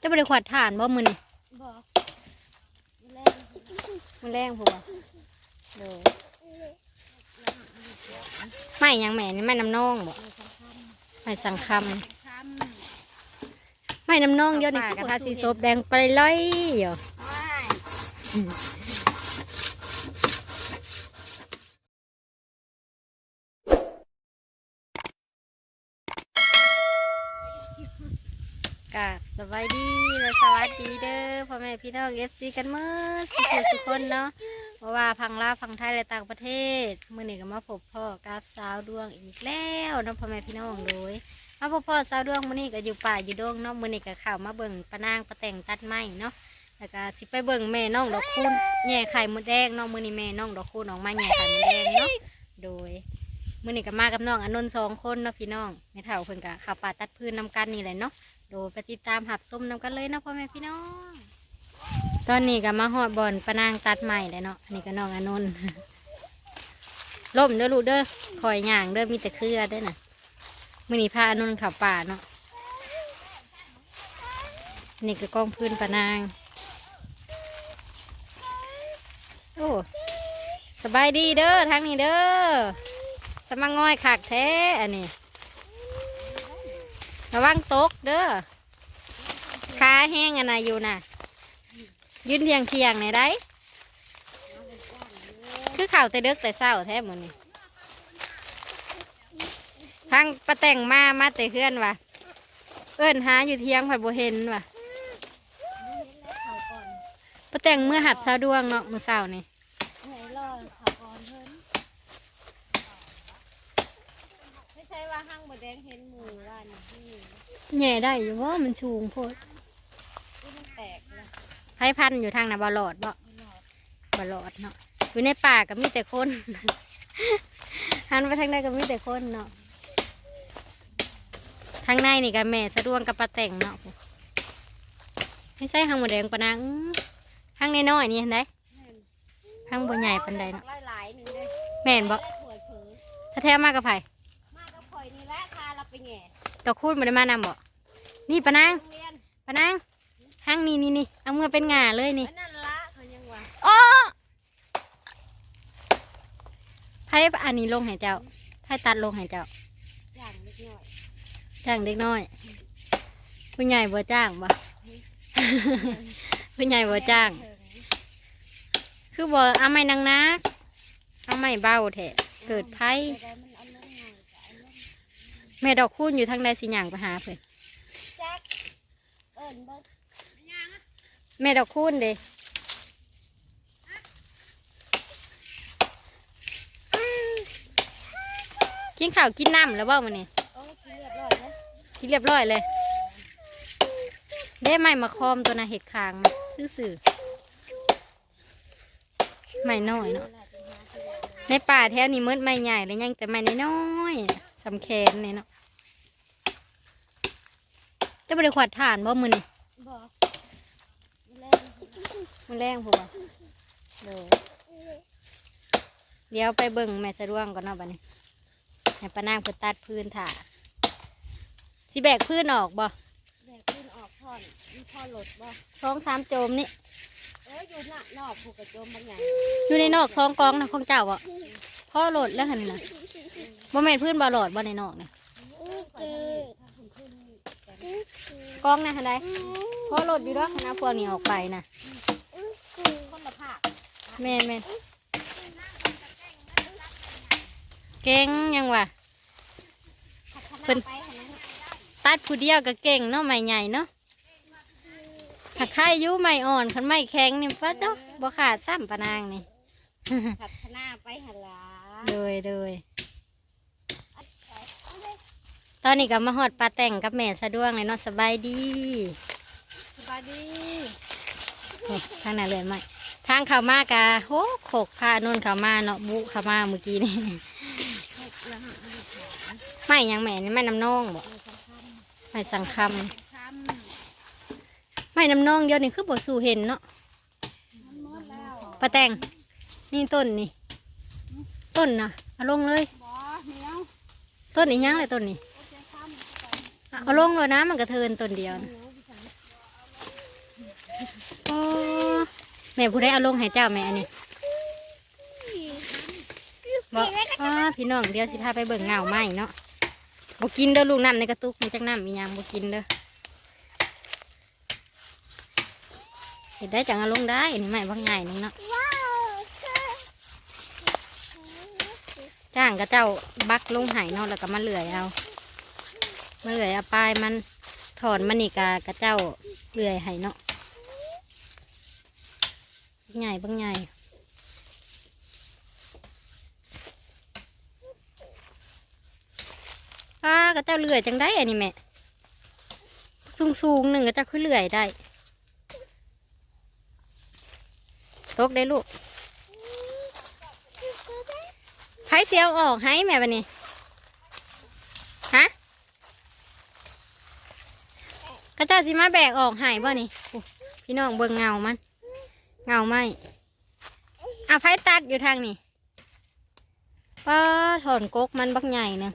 จะบ่ได้ขวัดถ่านบ่มื้อนี่บอกแรงมื้อแรงพุ่นบ่เด้อไม่หยังแม่นี่ไม่น้ำนองบ่ไม่สังคำคไม่น้ำนองเยอะนี่กระทะสีซบแดงไปเลยอยู่ำไม่ กะ สบายดีและสวัสดีเด้อพ่อแม่พี่น้องเอฟซีกันเมื่อสุขทุกคนเนาะเพราะว่าพังลาวพังไทยและต่างประเทศมื่อนี้ก็มาพบพ่อกับสาวดวงอีกแล้วเนาะพ่อแม่พี่น้องโดยมาพบพ่อสาวดวงมื่อนี้ก็อยู่ป่าอยู่ดงเนาะมื่อนี้ก็ข้าวมาเบิ่งปะนางปะแต่งตัดไม้เนาะแล้วก็สิไปเบิ่งแม่น้องดอกคูณแง่ไข่มดแดงเนาะมื่อนี้แม่น้องดอกคูณออกมาแง่ไข่มดแดงเนาะโดยมื่อนี้ก็มากับน้องอนนท์สองคนเนาะพี่น้องแม่เฒ่าเพิ่นก็ขับป่าตัดพื้นนำกันนี่แหละเนาะ โดยไปติดตามหับส้มนำกันเลยนะพ่อแม่พี่น้อง ตอนนี้ก็มาหอดบอนปะนางตัดใหม่เลยเนาะ อันนี้ก็น้องอนนท์ ล่มเด้อลูกเด้อคอยย่างเด้อมีแต่เครือเด้อน่ะมื่อนี้พาอนนท์เขับป่าเนาะ นี่ก็กองพื้นปะนาง โอ้สบายดีเด้อทางนี้เด้อสมังง่อยขากแท้อันนี้ ระวังตกเด้อขาแห้งอันะอยู่น่ะ ยืนเทียงเทียงไหนได้ คือข่าวแต่เด็กแต่เศร้าแท้หมดนี่ทางประแต่งมามาแต่เพื่อนว่ะ เอิ้นหาอยู่เทียงผัดบัเห็นว่ะประแต่งเมื่อหับสาวดวงเนาะมือเศร้านี่อยรอเขาก่อนเพิ่นไม่ใช่ว่าห้างบดแดงเห็นหมูว่านี่ที่ แหย่ได้อยู่ว่ามันชูงโพดที่มันแตกเลยไพ่พันธุ์อยู่ทางน่ะบอลอดบ่ไม่หลอดบลอดเนาะอยู่ในป่าก็มีแต่คน หันไปทางใดก็มีแต่คนเนาะทางในนี่ก็แม่สะดวงกับปลาแต่งเนาะไม่ใช่หางหมดแดงปะนางอื้อหางน้อยๆนี่เห็นได้แม่นหางบัใหญ่ปันใดเนาะหลายๆหนึ่งเลยแม่นบ่และถวยเผลอสะแท้มากกับไผ ดอกคูดมาได้มานำบ่นี่ปะนางโรงเรียนปะนางหางนี่นี่นี่เอามือเป็นงาเลยนี่ไว้นั่นละเขายังว่าโอ้ไพ่อันนี้ลงให้เจ้าไพ่ตัดลงให้เจ้าอย่างเล็กน้อยจ้างเด็กน้อยผู้ใหญ่บ่จ้างบ่ผู้ใหญ่บ่จ้างเถิงคือบ่เอาไม้นางนักเอาไม้เบาแท้เกิดไผ แม่ดอกคูณอยู่ทางใดสิหยังไปหาเพิ่นแจ็คเอิ้นเบิดแม่ดอกคูณเด้กินข้าวกินน้ำแล้วบ่มื้อนี้โอ้กินเรียบร้อยแล้วกินเรียบร้อยเลย ได้ไม้มาคอมตัวน่ะเห็ดคางมาซื่อๆไม้น้อยเนาะในป่าแถวนี้มืดไม่ใหญ่เลยยังแต่ไม่น้อยๆ สำแคนเนี่ยเนาะจะไปได้ขวัดถ่านบ่มือนี่บอกแรงมันแรงผัวเดี๋ยวเดี๋ยวไปเบิ่งแม่สะดวงก่อนเนาะบัดนี้ให้ปานางเพิ่นตัดพื้นถ่าสิแบกพื้นออกบ่แบกขึ้นออกท่อนมีท่อนหลดบ่สองสามโจมนี่เอ้ยอยู่หน้านอกผูกกระโจมบางอย่างอยู่ในนอกสองกองนะของเจ้าบ่ พ่อโหลดแล้วหันน่ะบ่แม่นพื้นบ่โหลดบ่ในนอกเนี่ยไปทางนี้ถ้าคุณขึ้นแต่นี่กองนะหันใดพ่อโหลดอยู่ดอกหันะพวกนี้ออกไปนะแม่นแม่นเก่งยังวะเพิ่นานไปหันตัดผู้เดียวก็เก่งเนาะไม่ใหญ่เนาะถ้าใครอายุไม่อ่อนคันไม่แข็งนี่ฟะเนาะบ่ขาดซ้ำปะนางนี่พัฒนาไปหันหลา เลยเลยตอนนี้ก็มาหอดปลาแต่งกับแม่สะดวงเลยเนาะสบายดีสบายดีโอ้ทางไหนเลยไหมทางเขามากะโหโขกพานุ่นเขามาเนาะบุเขามาเมื่อกี้นี่ไม่หยังแม่นี่ไม่น้ำนองบ่ในสำคัญไม่สังคคำำไม่น้ำนองเดียวนี่คือบ่สู่เห็นเนาะมันหมดแล้วปลาแต่งนี่ต้นนี่ ต้นนะเอาลงเลยบ่เหนียวต้นอีหยังเลยต้นนี้โอเคคำเอาลงเลยนะมันกระเทินต้นเดียวเหนะนียวพี่สันอ๋อแม่ผู้ใดเอาลงให้เจ้าแม่อันนี้บอกอ๋อพี่น้องเดี๋ยวสิพาไปเบิ่งเงาไหมเนาะบกินเด้อลูกน้ำในกระตุกมันจักน้ำมีหยังบกินเด้อเห็ดได้จังเอาลงได้อันนี้ไม่บางไงนึงเนาะ จ้างกับเจ้าบักลงไห้เนาะแล้วก็มาเลื่อยเอามาเลื่อยเอาปลายมันถอนมันนี่กากระเจ้าเลื่อยไห้เนาะใหญ่บางใหญ่ป้ากระเจ้าเลื่อยจังได้อันนี้แม่สูงสูงๆหนึ่งกระเจ้าคือเลื่อยได้ตกได้ลูก ไผเสียวออกให้แม่บันนี้ฮะกระจ้าสิมาแบกออกให้บ่นี่พี่น้องเบิ่งเงามัน เงาไหมอะไฟตัดอยู่ทางนี้ป้าถอนกกมันบักใหญ่เนะ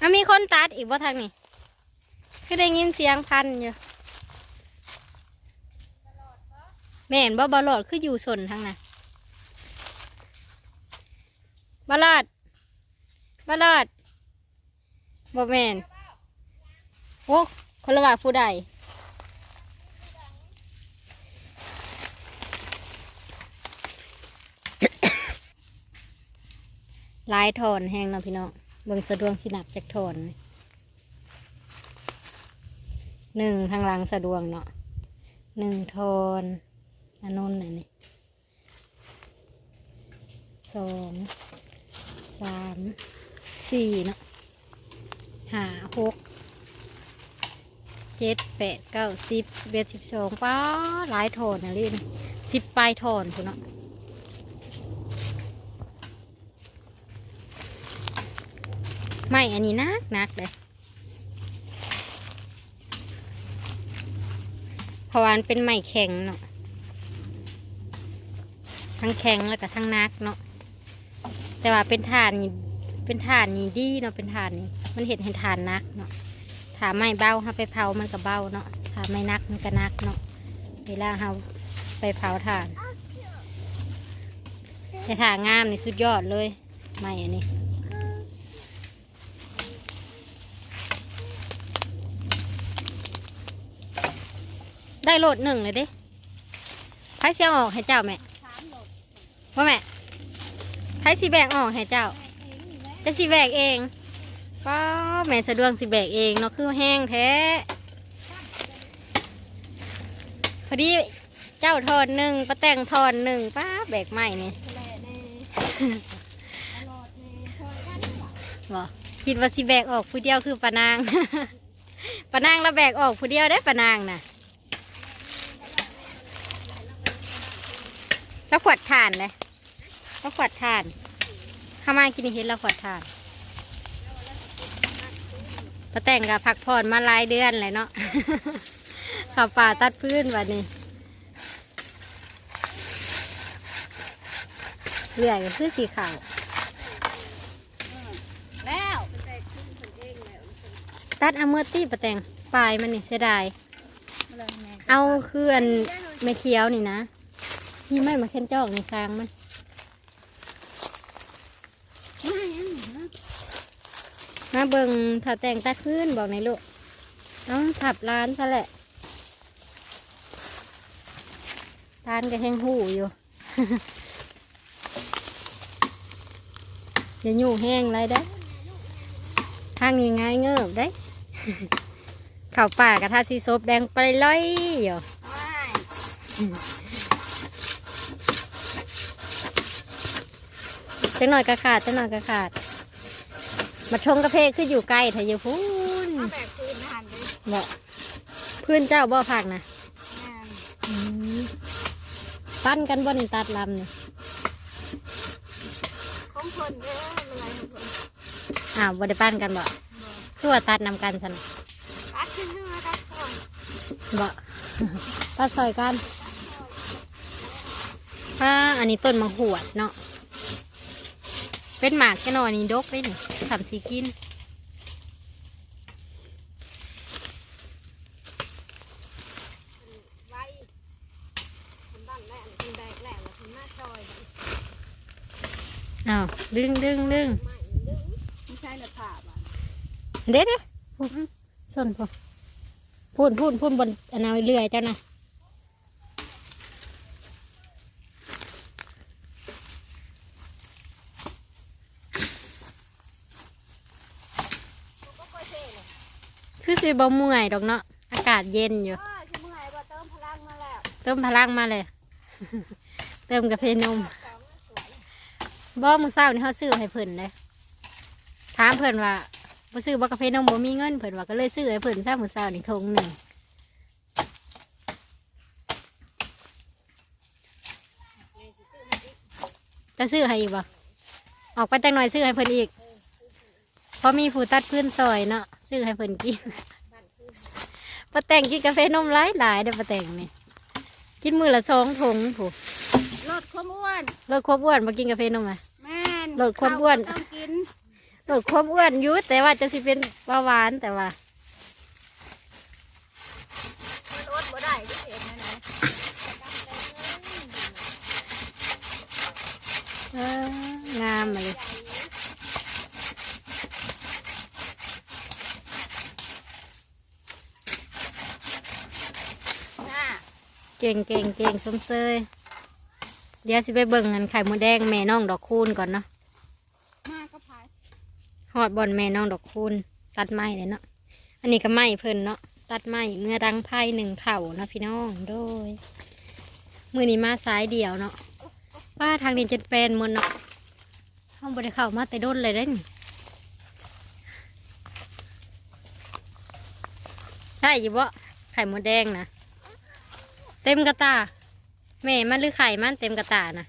อะมีคนตัดอีกว่าทางนี้คือได้ยินเสียงพันอยู่แม่นบ่บอลอดคืออยู่สนทางน่ะ บอลอดบอลอดบ่แมนโอ้คนละว่าผู้ใดลายถอนแห้งเนาะพี่น้องเบิ่งสะดวงสิหนักจากถอนหนึ่งทางหลังสะดวงเนาะหนึ่งทอนอันนนน่ะนี่สอง สามสี่เนาะห้าหกเจ็ดแปดเก้าสิบสิบเอ็ดสิบสองป้าหลายถอนนะลินสิบปลายถอนคุณเนาะไม่อันนี้นักนักเลยเพราะวานเป็นไม้แข็งเนาะทั้งแข็งแล้วก็ทั้งนักเนาะ แต่ว่าเป็นฐานนี่เป็นฐานนี่ดีเนาะเป็นฐานนี่มันเห็นเห็นฐานนักเนาะถ้าไม่เบาถ้าไปเผามันก็เบาเนาะถ้าไม่นักมันก็นักเนาะเวลาเราไปเผาถ่านแต่ถ่างามนี่สุดยอดเลยไม่อันนี้ได้โหลดหนึ่งเลยเดิไพ่เสียออกให้เจ้าแม่สามโหลดว่าแม่ ไพ่สีแบกออกให้เจ้า จะสีแบกเองก็แม่สะดวกสีแบกเองเนาะคือแห้งแท้พอดีเจ้าทอนหนึ่งป้าแต่งทอนหนึ่งป้าแบกใหม่นี่หละแน่ตลอดแน่คอยกันว่ะบอกคิดว่าสีแบกออกผู้เดียวคือปานางปานางเราแบกออกผู้เดียวได้ปานางน่ะแล้วขวดถ่านเลย แล้วขวดถ่านข้ามากินนี่เห็นแล้วขวดถ่านป้าแต่งกับพักผ่อนมาหลายเดือนเลยเนาะขับป่าตัดพื้นวันนี้เรื่อยก็คือสีขาวแล้วเป็นแต่ขึ้นคนเองแล้วตัดเอาเมื่อตี้ประแตงปลายมันนี่เสียดายมาเลยแม่เอาเคลื่อนไม่เคี้ยวนี่นะ นี่ไม่มาเค้นจอกในคางมัน มายังนะ มา เบิงถ้าแต่งตัดพื้นบอกในลูกเอาถับร้านซะแหละร้านก็แห้งหูอยู่ อย่าอยู่แห้งไรได้ทางนี้ง่ายเงิบได้เข่าป่ากระทาสีซบแดงไปเลยอยู่ไม่จังหน่อยกระขาดจังหน่อยกระขาด มาชงกระเพกขึ้นอยู่ใกล้ถ้าอยู่พูนเอาแบบคืนอาหารเลยบอกพื้นเจ้าบ่ผักนะงานอืมปั้นกันบ่นี่ตัดลำนี่ของคนเด้อเวลาของคนอ้าวบ่ได้ปั้นกันบ่คือว่าตัดนำกันสันตัดขึ้นเรือตัดก่อนบ่ ตัดซอยกันถ้าอันนี้ต้นมะหวดเนาะ เป็นหมากแค่นอนี้ดกได้หนิสามสีกินอ้าวดึงดึงดึงไม่ใช่ละผ่าบเด็ดนะส่วนพอพูดพูดพูดบนอนาวเรือเจ้านะ คือสิบ่เมื่อยดอกเนาะอากาศเย็นอยู่อ้าวชิมหายบ่เติมพลังมาแล้วเติมพลังมาเลย เติมกาแฟนมสองสวยบ่มื้อเช้านี่เขาซื้อให้เพิ่นเลยถามเพิ่นว่าบ่ซื้อบ่กาแฟนมบ่มีเงินเพิ่นว่าก็เลยซื้อให้เพิ่นซะมื้อเช้านี่ทงหนึ่งจะซื้อให้อีกบ่ออกไปจังหน่อยซื้อให้เพิ่นอีกเพราะมีผู้ตัดพื้นซอยเนาะ ซื้อให้เพิ่นกินป้าแต่งกินกาแฟนมหลายหลายๆเด้อป้าแต่งนี่กินมือละสองถุงผู้ลดความอ้วนลดความอ้วนมากินกาแฟนมอะแม่นลดความอ้วนข้ก็ต้องกินลดความอ้วนอยุแต่ว่าจะสิเป็นเบาหวานแต่ว่ามันอดบ่ได้ที่เห็นนะนะเอองามมาเลย เก่งเก่งเก่งสมเซยเดี๋ยวสิไปเบิ่งเงินไข่มดแดงแม่น้องดอกคูณก่อนเนาะมาก็พายหอดบอลแม่น้องดอกคูณตัดไม้เลยเนาะอันนี้ก็ไม้เพิ่นเนาะตัดไม้เมื่อรังไพ่หนึ่งเข่าเนาะพี่น้องโดยมือนี้มาสายเดียวเนาะป้าทางนี้จะเป็นหมดเนาะห้องบริเข้ามาแต่ด้นเลยได้นี่ใช่ยู่บ่ไข่มดแดงนะ เต็มกระตาแม่มันหรือไข่มันเต็มกระตานะ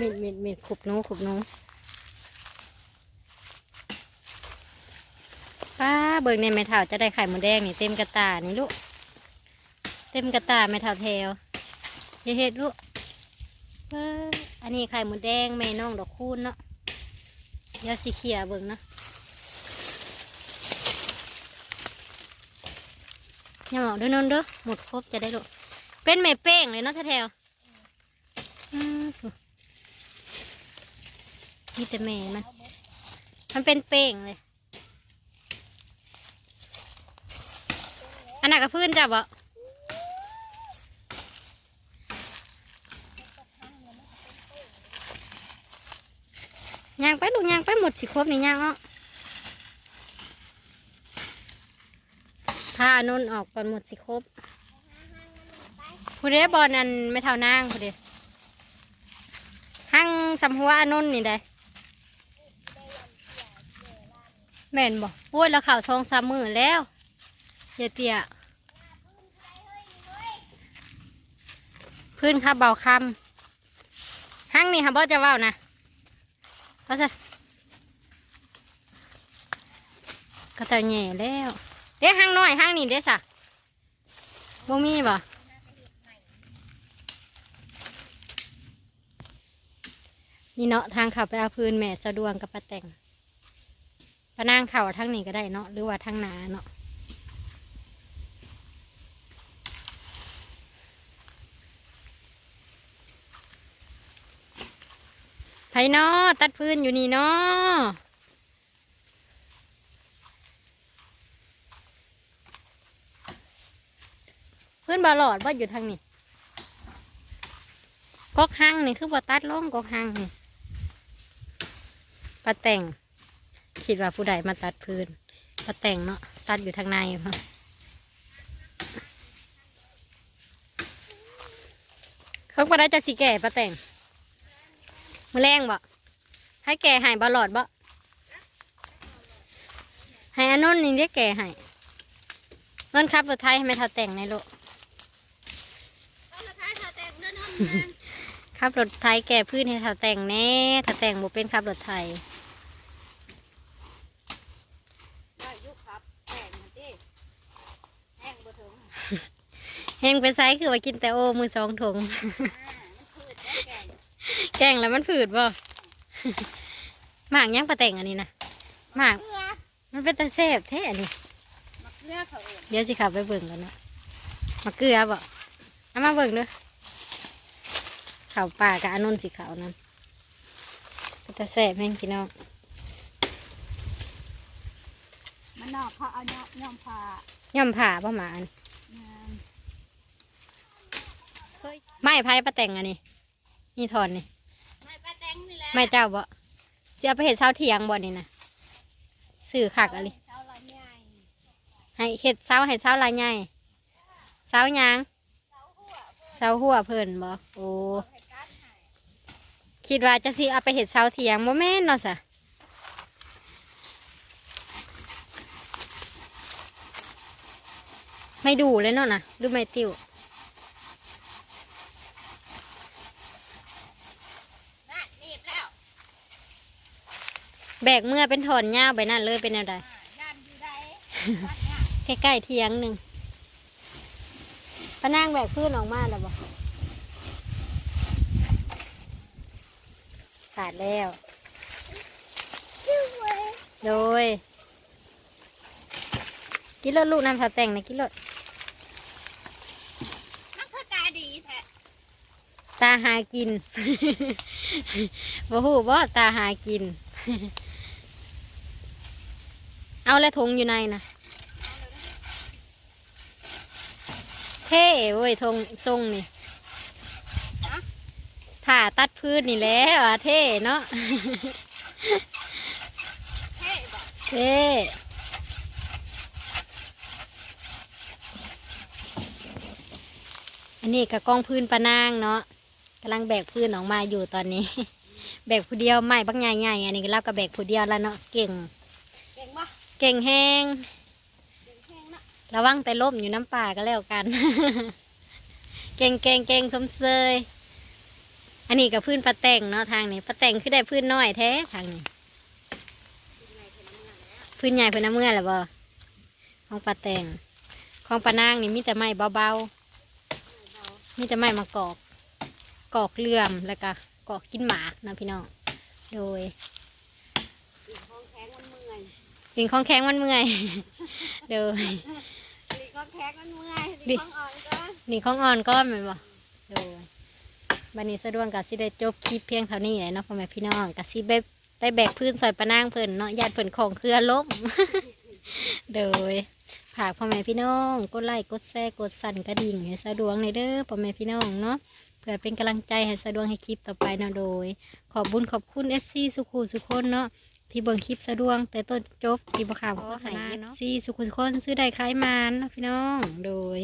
มิดมิดมิดขุบหนูขุบหนูป้าเบิกในแม่เท่าจะได้ไข่หมดแดงนี่เต็มกระตานี่ลูก เต็มกระตาแม่เท่าแถวอย่าเฮ็ดลูกอันนี้ไข่หมดแดงแม่น้องดอกคูณเนาะยวสิเขียเบิ่งเนาะ อย่าบอกเด้อนนเด้อหมดครบจะได้ลูกเป็นแม่เป้งเลยเนาะแถวอืมนี่แต่แม่มันมันเป็นเป้งเลยอันนั้นกับพื้นจับบ่ย่างไปลูกย่างไปหมดสิครบนี่ย่างเนาะ พานนท์ออกก่อนหมดสิครบผู้ใดบอลนั่นไม่เท่านางผู้ใดหั่งสำหัวอานนท์นี่ได้แม่นบอกโอ้ยแล้วข่าวซองสามมือแล้วเยายเตียพื้นครับเบาคำหั่งนี่ค่ะบอจะว้านะก็จะก็จะแง่แล้ว เด้ห้างน้อยห้างนี่เด้สะบ่มีบ่นี่เนาะทางเขับไปเอาพื้นแม่สะดวงกับป้าแต่งปะนางเข่าทางนี้ก็ได้เนาะหรือว่าทางนาเนาะไผเนาะตัดพื้นอยู่นี่เนาะ เพื่อนบาหลอดว่าอยู่ทางนี้กอกหังนี่คือบ่ตัดลงกอกหังนี่ปลาแต่ง คิดว่าผู้ใดมาตัดพื้นปลาแต่งเนาะตัดอยู่ทางในเนาะเขาบ่ได้จะสีแก่ปลาแต่งมือแรงบ่ให้แก่หายบาหลอดบ่ให้อนนท์นี่ได้แก่หายเงินครับรถไทยให้ไม่ทัดแต่งในโลก เอาละท้ายชาแตงเด้อนน ขับรถไทยแก่พื้นให้ถ้าแต่งแน่ถ้าแต่งบ่เป็นขับรถไทยได้ยุคครับแตงมาดิแห้งบ่ถึงแห้งเป็นไซส์คือว่ากินแต่โอมือสองถุงอ่ามันพืชแล้วแกงแกงแล้วมันผืดบ่หมากยังปลาแต่งอันนี้นะหมากเกลือมันเป็นตาแซ่บแท้อันนี้มะเขือเขาเองเดี๋ยวสิขับไปเบิ่งกันนะมาเกลือบ่เอามาเบิ่งเด้อ ข้าวป่ากับอันนนสีขาวนั่นก็จะแซ่บแม่งพี่น้องมันนอกเขาเอาย่อมย่อมผ้าย่อมผ่าบ่หมาอันงานไม่ไพ่ปลาแต่งอันนี้นี่ทอนนี่ไม่ป้าแตงนี่แหละไม่เจ้าบ่เสียไปเห็ดเช้าเที่ยงบ่นี่นะสื่อคักอะไรเช้าละใหญ่ให้เห็ดเช้าให้เช้าลายใหญ่เช้าหยางเช้าหัวเพิ่นบ่โอ้ให้การให้ คิดว่าจะสิเอาไปเห็ดเช้าเที่ยงบ่แม่นเนาะสะไม่ดูเลยเนาะนะหรือไม่ติวน่ะหนีบแล้วแบกเมื่อเป็นถอนหญ้าไปนั่นเลยเป็นแนวใดอ่าย่านอยู่ได้วัดเนี่ยใกล้ๆเที่ยงหนึ่งปะนางแบกพื้นออกมาแล้วบ่ขาดแล้ว โดย กินรถลูกน้ำผาแต่งนะกินรถมันคือตาดีแท้ตาหากิน บ่ฮู้บ่ตาหากิน เอาแล้วทงอยู่ในนะเท่เว้ยทงทรงนี่ถ่า ตัดพื้นนี่แหล้วอะเท่เนาะเท่บอกเท่อันนี้กับกองพื้นปะนางเนาะกำลังแบกพื้นออกมาอยู่ตอนนี้ แบกผู้เดียวไม่บักใหญ่ๆอันนี้ก็เล่ากับแบกผู้เดียวแล้วเนาะเก่ง เก่งปะเก่งแห้งเก่งแห้งนะระวังแต่ล่มอยู่น้ำป่าก็แล้วกัน เก่งเก่งเก่งสมเสย อันนี้กับพื้นปลาแต่งเนาะทางนี้ปลาแต่งคือได้พื้นน้อยแท้ทางนี้พื้นใหญ่พื้นน้ำเมื่อแหละบ่ของปลาแต่งของปลานางนี่มีแต่ไม้เบาๆมีแต่ไม้มากอกกอกเลื่อมแล้วก็กอกกินหมากนะพี่น้องโดยสีห้องแข็งมันเมื่อยสิ่งของแข็งมันเมื่อยโดยสีห้องแข็งมันเมื่อยดิสีห้องอ่อนก็นี่ของอ่อนก้อนแมันบ่โดย บันนี้สะดวกกับสิได้จบคลิปเพียงเท่านี้แหละเนาะพ่อแม่พี่น้องกับสิไปไปแบกพื้นซอยปะนางเพิ่นเนาะญาติเพิ่นของเครือล้มโดยฝากพ่อแม่พี่น้องกดไลค์กดแชร์กดสั่นกระดิ่งให้สะดวกในเด้อพ่อแม่พี่น้องเนาะเพื่อเป็นกำลังใจให้สะดวกให้คลิปต่อไปนะโดย ขอบบุญขอบคุณ FC สุขูสุคนเนาะที่เบิ่งคลิปสะดวกแต่ต้นจบที่บ่ข่าวโฆษณาเนาะ FC สุขูสุคนซื้อได้ขายมานเนาะพี่น้องโดย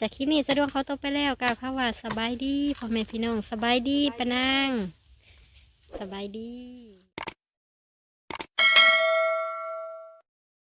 จากคลิปนี้สะดวกเขาตัวไปแล้วกล่าวคำว่าสบายดีพ่อแม่พี่น้องสบายดีปะนางสบายดี